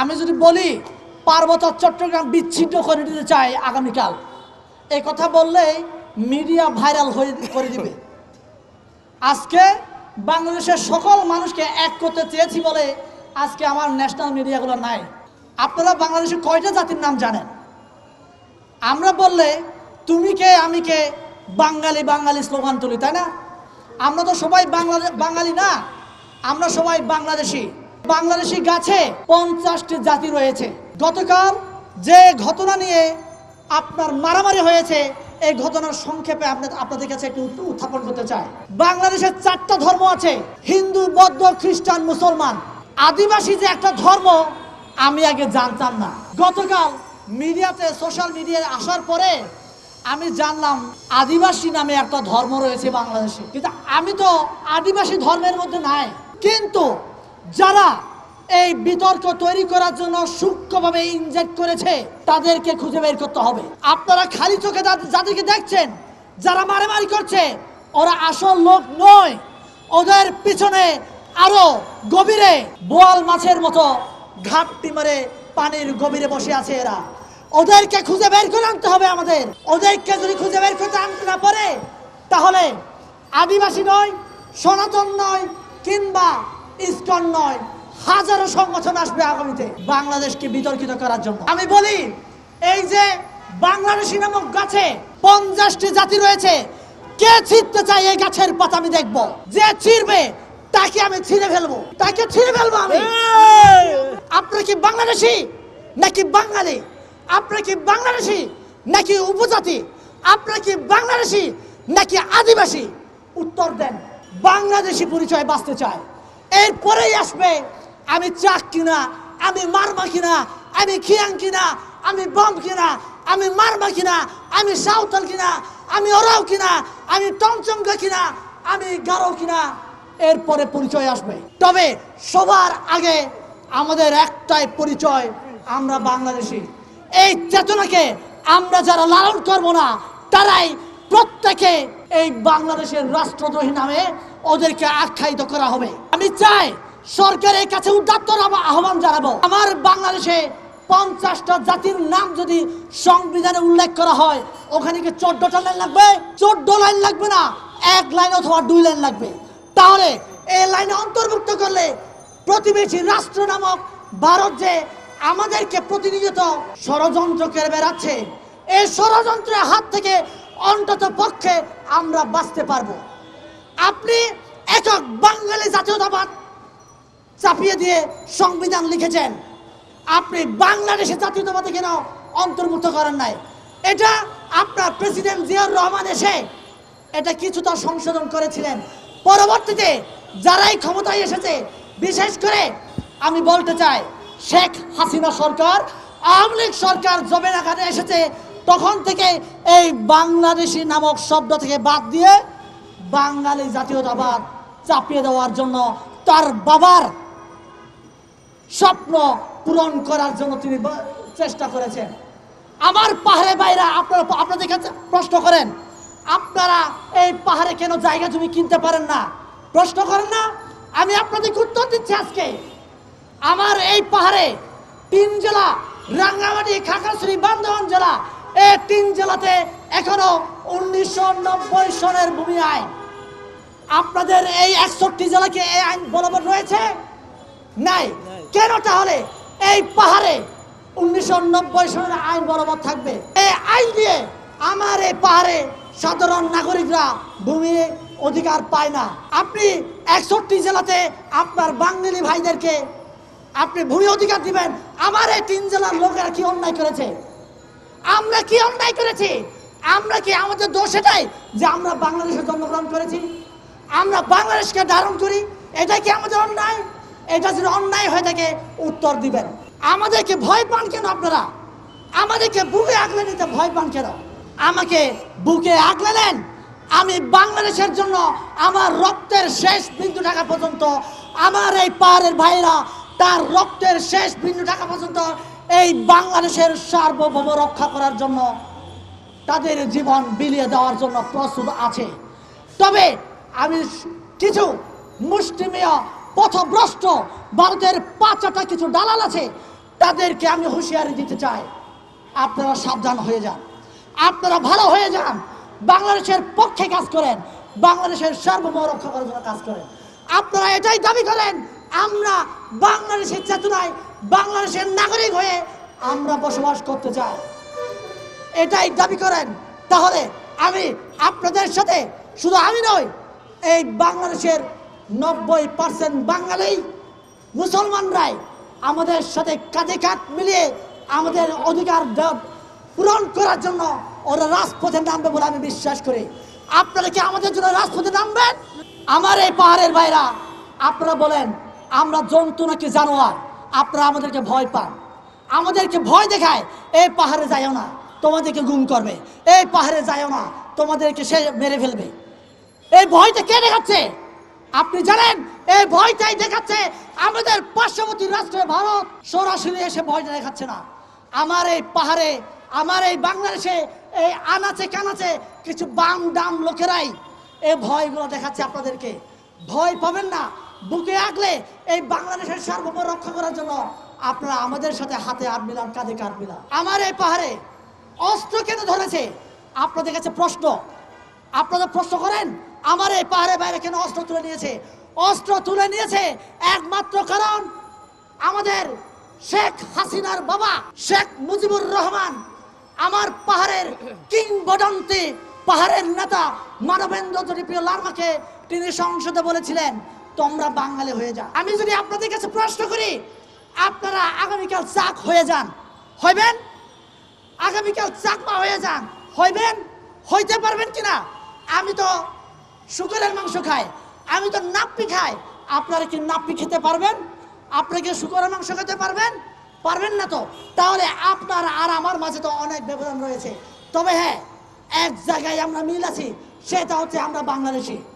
আমি যদি বলি পার্বত্য চট্টগ্রাম বিচ্ছিন্ন করে দিতে চাই আগামীকাল, এই কথা বললেই মিডিয়া ভাইরাল হয়ে করে দিবে। আজকে বাংলাদেশের সকল মানুষকে এক করতে চেয়েছি বলে আজকে আমার ন্যাশনাল মিডিয়াগুলো নাই। আপনারা বাংলাদেশের কয়টা জাতির নাম জানেন? আমরা বললে, তুমি কে, আমি কে? বাঙালি বাঙালি স্লোগান তুলি, তাই না? আমরা তো সবাই বাংলাদেশ বাঙালি না। আমরা সবাই বাংলাদেশি। বাংলাদেশি গাছে পঞ্চাশটি জাতি রয়েছে। গতকাল যে ঘটনা নিয়ে আপনার মারামারি হয়েছে, এই ঘটনার সংক্ষেপে আপনাদের কাছে একটু উত্থাপন করতে চাই। বাংলাদেশের চারটা ধর্ম আছে, হিন্দু, বৌদ্ধ, খ্রিস্টান, মুসলমান। আদিবাসী যে একটা ধর্ম, আমি আগে জানতাম না। গতকাল মিডিয়াতে, সোশ্যাল মিডিয়ায় আসার পরে আমি জানলাম আদিবাসী নামে একটা ধর্ম রয়েছে বাংলাদেশে। কিন্তু আমি তো আদিবাসী ধর্মের মধ্যে নাই। কিন্তু যারা এই বিতর্ক তৈরি করার জন্য সূক্ষ্মভাবে ইনজেক্ট করেছে, তাদেরকে খুঁজে বের করতে হবে। আপনারা খালি চোখে যাদেরকে দেখছেন, যারা মারামারি করছে, ওরা আসল লোক নয়। ওদের পিছনে আরও গভীরে বোয়াল মাছের মতো ঘাপটি মারে পানির গভীরে বসে আছে এরা। ওদেরকে খুঁজে বের করে আনতে হবে আমাদের। ওদেরকে যদি খুঁজে বের করতে আনতে না পারে, তাহলে আদিবাসী নয়, সনাতন নয়, কিংবা ইস্কন নয় হাজারো সংগঠন আসবে আগামীতে বাংলাদেশকে বিতর্কিত করার জন্য। আমি বলি এই যে বাংলাদেশি নামক গাছে পঞ্চাশটি জাতি রয়েছে কে ছিঁড়তে চায় এই গাছের পাতা আমি দেখব। যে ছিঁড়বে তাকে আমি ছিঁড়ে ফেলব। তাকে ছিঁড়ে ফেলব আমি। আপনার কি বাংলাদেশি নাকি বাঙালি? আপনি কি বাংলাদেশি নাকি উপজাতি? আপনি কি বাংলাদেশি নাকি আদিবাসী? উত্তর দেন। বাংলাদেশি পরিচয় বাঁচতে চায়। এরপরেই আসবে, আমি চাক কিনা, আমি মারমা কিনা, আমি খিয়াং কিনা, আমি বম কিনা, আমি মারমা কিনা, আমি সাঁওতাল কিনা, আমি ওরাও কিনা, আমি টমচঙ্গা কিনা, আমি গারো কিনা, এরপরে পরিচয় আসবে। তবে সবার আগে আমাদের একটাই পরিচয়, আমরা বাংলাদেশি। এই চেতনাকে আমরা যারা লালন করব না, তারাই প্রত্যেকে এই বাংলাদেশের রাষ্ট্রদ্রোহী নামে ওদেরকে আখ্যায়িত করা হবে। আমি চাই সরকারের কাছে উদাত্ত আহ্বান জানাব। আমার বাংলাদেশে পঞ্চাশটা জাতির নাম যদি সংবিধানে উল্লেখ করা হয়, ওখানে কি চোদ্দটা লাইন লাগবে? চোদ্দ লাইন লাগবে না, এক লাইন অথবা দুই লাইন লাগবে। তাহলে এই লাইনে অন্তর্ভুক্ত করলে প্রতিবেশী রাষ্ট্র নামক ভারত যে আমাদেরকে প্রতিনিয়ত ষড়যন্ত্র করে বেড়াচ্ছে এই ষড়যন্ত্রের হাত থেকে অন্তত পক্ষে আমরা বাঁচতে পারব। আপনি একক বাঙালি জাতীয়তাবাদ চাপিয়ে দিয়ে সংবিধান লিখেছেন। আপনি বাংলাদেশের জাতীয়তাবাদে কেন অন্তর্ভুক্ত করেন নাই? এটা আপনার প্রেসিডেন্ট জিয়াউর রহমান এসে এটা কিছুটা সংশোধন করেছিলেন। পরবর্তীতে যারাই ক্ষমতায় এসেছে, বিশেষ করে আমি বলতে চাই, শেখ হাসিনা সরকার, আওয়ামী লীগ সরকার জবে এসেছে, তখন থেকে এই বাংলাদেশি নামক শব্দ থেকে বাদ দিয়ে বাঙালি জাতীয়তাবাদ চাপিয়ে দেওয়ার জন্য তার বাবার স্বপ্ন পূরণ করার জন্য তিনি চেষ্টা করেছেন। আমার পাহাড়ে বাইরা আপনারা আপনাদের কাছে প্রশ্ন করেন, আপনারা এই পাহাড়ে কেন জায়গা জমি কিনতে পারেন না? প্রশ্ন করেন না? আমি আপনাদেরকে উত্তর দিচ্ছি আজকে। আমার এই পাহাড়ে তিন জেলা, রাঙ্গামাটি, খাগড়াছড়ি, বান্দরবান জেলা এই তিন জেলাতে এখনও উনিশশো নব্বই সনের ভূমি আইন আপনাদের এই একষট্টি জেলাকে এই আইন বলবৎ রয়েছে? নাই। কেন তাহলে এই পাহাড়ে উনিশশো নব্বই সনের আইন বলবৎ থাকবে? এই আইন দিয়ে আমার এই পাহাড়ে সাধারণ নাগরিকরা ভূমি অধিকার পায় না। আপনি একষট্টি জেলাতে আপনার বাঙালি ভাইদেরকে আপনি ভূমি অধিকার দিবেন আমার এই তিন জেলার লোকেরা কি অন্যায় করেছে? আমরা কি অন্যায় করেছি? আমরা কি আমাদের দোষ এটাই যে আমরা বাংলাদেশে জন্মগ্রহণ করেছি? আমরা বাংলাদেশকে ধারণ করি? এটা কি আমাদের অন্যায়? এটা যদি অন্যায় হয়ে থাকে, উত্তর দিবেন। আমাদেরকে ভয় পান কেন আপনারা? আমাদেরকে বুকে আগলে নিতে ভয় পান কেন? আমাকে বুকে আগলে নেন। আমি বাংলাদেশের জন্য আমার রক্তের শেষ বিন্দু টাকা পর্যন্ত আমার এই পাহাড়ের ভাইরা তার রক্তের শেষ বিন্দু টাকা পর্যন্ত এই বাংলাদেশের সার্বভৌম রক্ষা করার জন্য, তাদের জীবন বিলিয়ে দেওয়ার জন্য প্রস্তুত আছে। তবে আমি কিছু মুষ্টিমেয়, পথভ্রষ্ট, ভারতের পাঁচটা কিছু দালাল আছে, তাদেরকে আমি হুঁশিয়ারি দিতে চাই। আপনারা সাবধান হয়ে যান। আপনারা ভালো হয়ে যান। বাংলাদেশের পক্ষে কাজ করেন। বাংলাদেশের সার্বভৌম রক্ষা করার জন্য কাজ করেন। আপনারা এটাই দাবি করেন, আমরা বাংলাদেশের চেতনায় বাংলাদেশের নাগরিক হয়ে আমরা বসবাস করতে চাই। এটাই দাবি করেন। তাহলে আমি আপনাদের সাথে শুধু আমি নই, এই বাংলাদেশের নব্বই পার্সেন্ট বাঙালি, মুসলমানরাই আমাদের সাথে কাঁধে কাঁধ মিলিয়ে আমাদের অধিকার পূরণ করার জন্য ওরা রাজপথে নামবে বলে আমি বিশ্বাস করি। আপনারা কি আমাদের জন্য রাজপথে নামবেন? আমার এই পাহাড়ের ভাইরা, আপনারা বলেন, আমরা জন্তু নাকি জানোয়ার? আপনারা আমাদেরকে ভয় পান। আমাদেরকে ভয় দেখায়, এই পাহাড়ে যাইও না, তোমাদেরকে গুম করবে। এই পাহাড়ে যাইও না, তোমাদেরকে সে মেরে ফেলবে। এই ভয়টা কে দেখাচ্ছে? আপনি জানেন, এই ভয়টাই দেখাচ্ছে আমাদের পার্শ্ববর্তী রাষ্ট্রে ভারত। সরাসরি এসে ভয়টা দেখাচ্ছে না। আমার এই পাহাড়ে, আমার এই বাংলাদেশে, এই আনাচে কানাচে কিছু বাম ডাম লোকেরাই এই ভয়গুলো দেখাচ্ছে আপনাদেরকে। ভয় পাবেন না বুকে আগলে এই বাংলাদেশের সার্বভৌম রক্ষা করার জন্য আপনারা আমাদের সাথে হাতে হাত মিলান, কাঁধে কাঁধ মিলান। আমার এই পাহাড়ে অস্ত্র কেন ধরেছে? আপনাদের কাছে প্রশ্ন। আপনারা প্রশ্ন করেন, আমার এই পাহাড়ে বাইরে কেন অস্ত্র তুলে নিয়েছে? অস্ত্র তুলে নিয়েছে একমাত্র কারণ আমাদের শেখ হাসিনার বাবা, শেখ মুজিবুর রহমান, আমার পাহাড়ের কিংবদন্তি পাহাড়ের নেতা মানবেন্দ্র জনপ্রিয় লার্মাকে তিনি সংসদে বলেছিলেন তোমরা বাঙালি হয়ে যাও। আমি যদি আপনাদের কাছে প্রশ্ন করি, আপনারা আগামীকাল চাক হয়ে যান। হইবেন? আগামীকাল চাকমা হয়ে যান। হইবেন? হইতে পারবেন কিনা? আমি তো শুকরের মাংস খাই, আমি তো নাপ্পি খাই। আপনারা কি নাপ্পি খেতে পারবেন? আপনারা কি শুকরের মাংস খেতে পারবেন? পারবেন না তো। তাহলে আপনার আর আমার মাঝে তো অনেক ব্যবধান রয়েছে। তবে হ্যাঁ এক জায়গায় আমরা মিল আছি, সেটা হচ্ছে আমরা বাংলাদেশি।